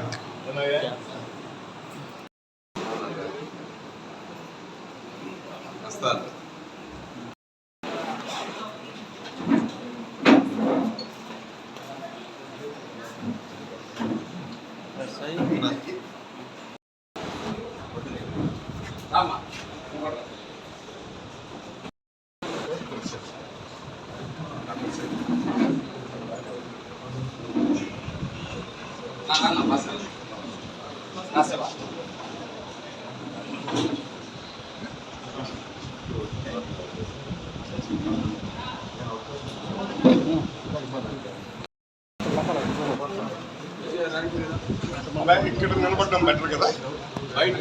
Am I right? Start. Sama. వస్తారు ఇక్కడ నిలబడడం బెటర్ కదా?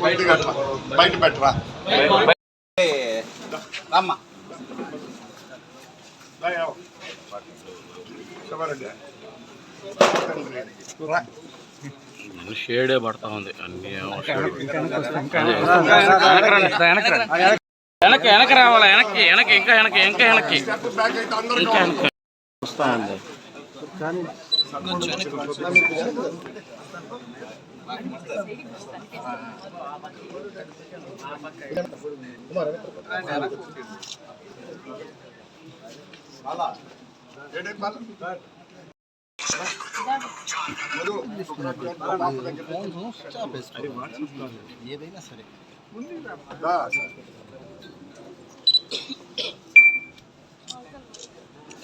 బయట అట్లా. బయట బెటరా రామ్మా. షేడే పడతా ఉంది అన్ని వెనక్కి వెనక్కి రావాలా వెనక్కి వెనక్కి ఇంకా వెనక్కి ఇంకా వెనక్కి బ్యాక్ అయితే అందరూ ఇంకా వెనక్కి వస్తా ఉంది ఏడే పాలు? మధు, దా.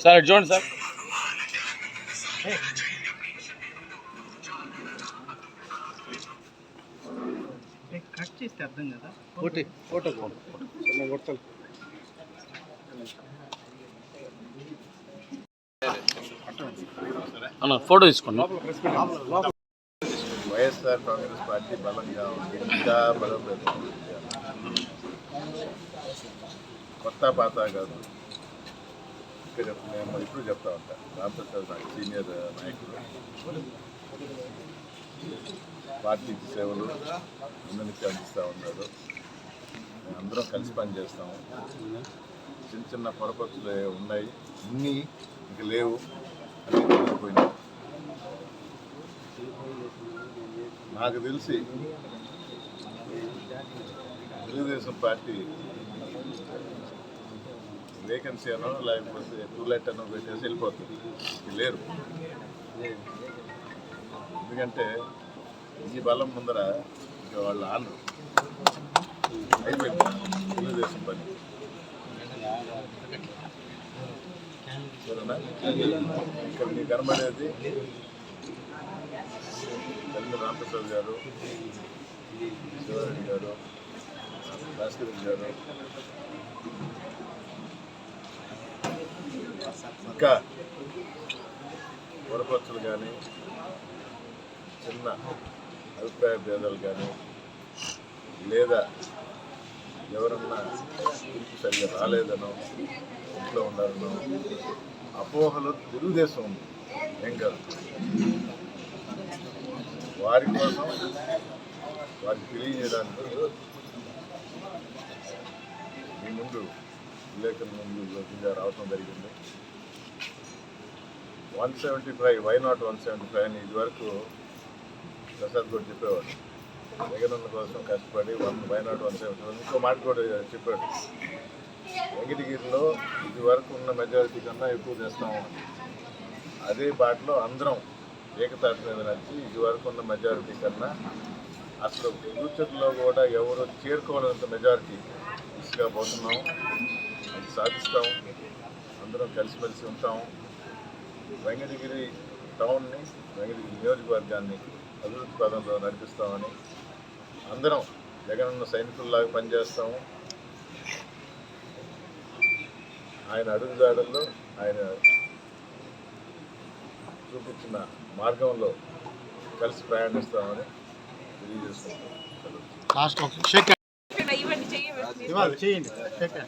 సార్ ఇటు చూడండి సార్ అన్న ఫోటో తీసుకోండి. వైఎస్ఆర్ కాంగ్రెస్ పార్టీ బలంగా ఉంది. ఇంకా బలం కొత్త పాత కాదు. ఇక్కడ మేము ఇప్పుడు చెప్తా ఉంటా. రామప్రసాద్ నాకు సీనియర్ నాయకుడు. పార్టీకి సేవలు అందరికి అందిస్తూ ఉన్నాడు అందరం కలిసి పనిచేస్తాము చిన్న చిన్న పొరపచ్చులు ఉన్నాయి. ఇన్ని ఇంక లేవు. నాకు తెలిసి తెలుగుదేశం పార్టీ వేకెన్సీ అనో లేకపోతే టూ లెట్ అనో పెట్టేసి వెళ్ళిపోతుంది. లేరు. ఎందుకంటే ఈ బలం ముందర ఇక వాళ్ళు ఆనరు. అయిపోయింది తెలుగుదేశం పని. సరేనా ఇక్కడ మీకు కనబడేది తల్లి రామప్రసాద్ గారు శివారెడ్డి గారు భాస్కర్ గారు. ఇంకా పొరపచ్చులు కానీ చిన్న అభిప్రాయ భేదాలు కానీ లేదా ఎవరన్నా సరిగ్గా రాలేదనో ఇంట్లో ఉండాలనో అపోహలు తెలుగుదేశం ఉంది ఏం కాదు. వారి కోసం వారికి తెలియజేయడానికి మీ ముందు విలేకరుల ముందు జ్యోతిగా రావటం జరిగింది. One seventy five why not one seventy five అని ఇదివరకు ప్రసాద్ కూడా చెప్పేవాడు. జగనన్న కోసం కష్టపడి one why not one seventy five ఇంకో మాట కూడా చెప్పాడు. వెంకటగిరిలో ఇది వరకు ఉన్న మెజారిటీ కన్నా ఎక్కువ తెస్తాము అని అదే బాటలో అందరం ఏకతాటి మీద నడిచి ఇది వరకు ఉన్న మెజారిటీ కన్నా అసలు ఫ్యూచర్లో కూడా ఎవరు చేరుకోవాలంత మెజారిటీ తీసుకుపోతున్నాం అది సాధిస్తాం అందరం కలిసిమెలిసి ఉంటాం. వెంకటగిరి టౌన్ని వెంకటగిరి నియోజకవర్గాన్ని అభివృద్ధి పదంలో నడిపిస్తామని అందరం జగనన్న సైనికుల్లాగా పనిచేస్తాము. ఆయన అడుగుజాడల్లో ఆయన చూపించిన మార్గంలో కలిసి ప్రయాణిస్తామని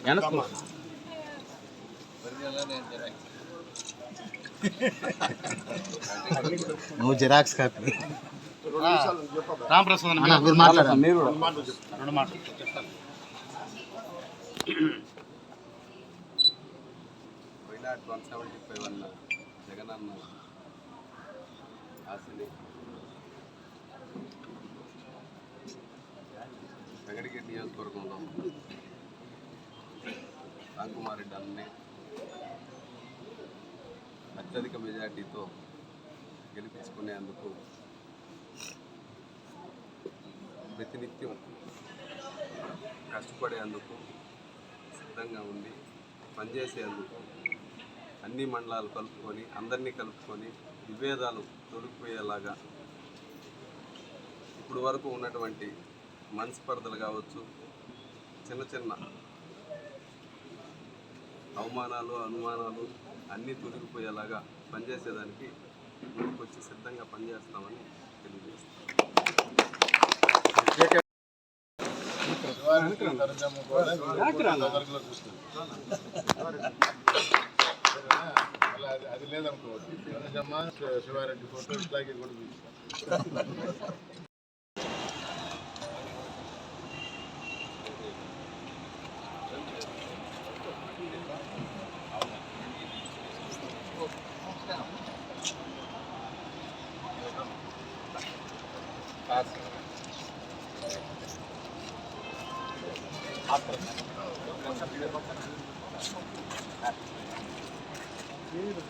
వెనక్కి నువ్వు జిరాక్స్ కాపీ. రామప్రసాద్ అన్న. మీరు. రెండు మాటలు చెప్తాను. వైనాట్ వన్ సెవెంటీ ఫైవ్ అన్న జగనన్న ఆశని వెంకటగిరి నియోజకవర్గంలో రామ్కుమారెడ్డి అన్నే అత్యధిక మెజార్టీతో గెలిపించుకునేందుకు ప్రతినిత్యం కష్టపడేందుకు సిద్ధంగా ఉండి పనిచేసేందుకు అన్ని మండలాలు కలుపుకొని అందరినీ కలుపుకొని విభేదాలు తొలగిపోయేలాగా ఇప్పుడు వరకు ఉన్నటువంటి మనస్పర్ధలు కావచ్చు చిన్న చిన్న అవమానాలు అనుమానాలు అన్నీ తొలగిపోయేలాగా పనిచేసేదానికి ముందుకొచ్చి సిద్ధంగా పనిచేస్తామని తెలియజేస్తాం. కూడా అది అది లేదనుకోవద్దు దర్శమ్మ శివారెడ్డి ఫోటో ఇట్లాగే కూడా తీస్తాం ఇంకా వెనక్కి రా.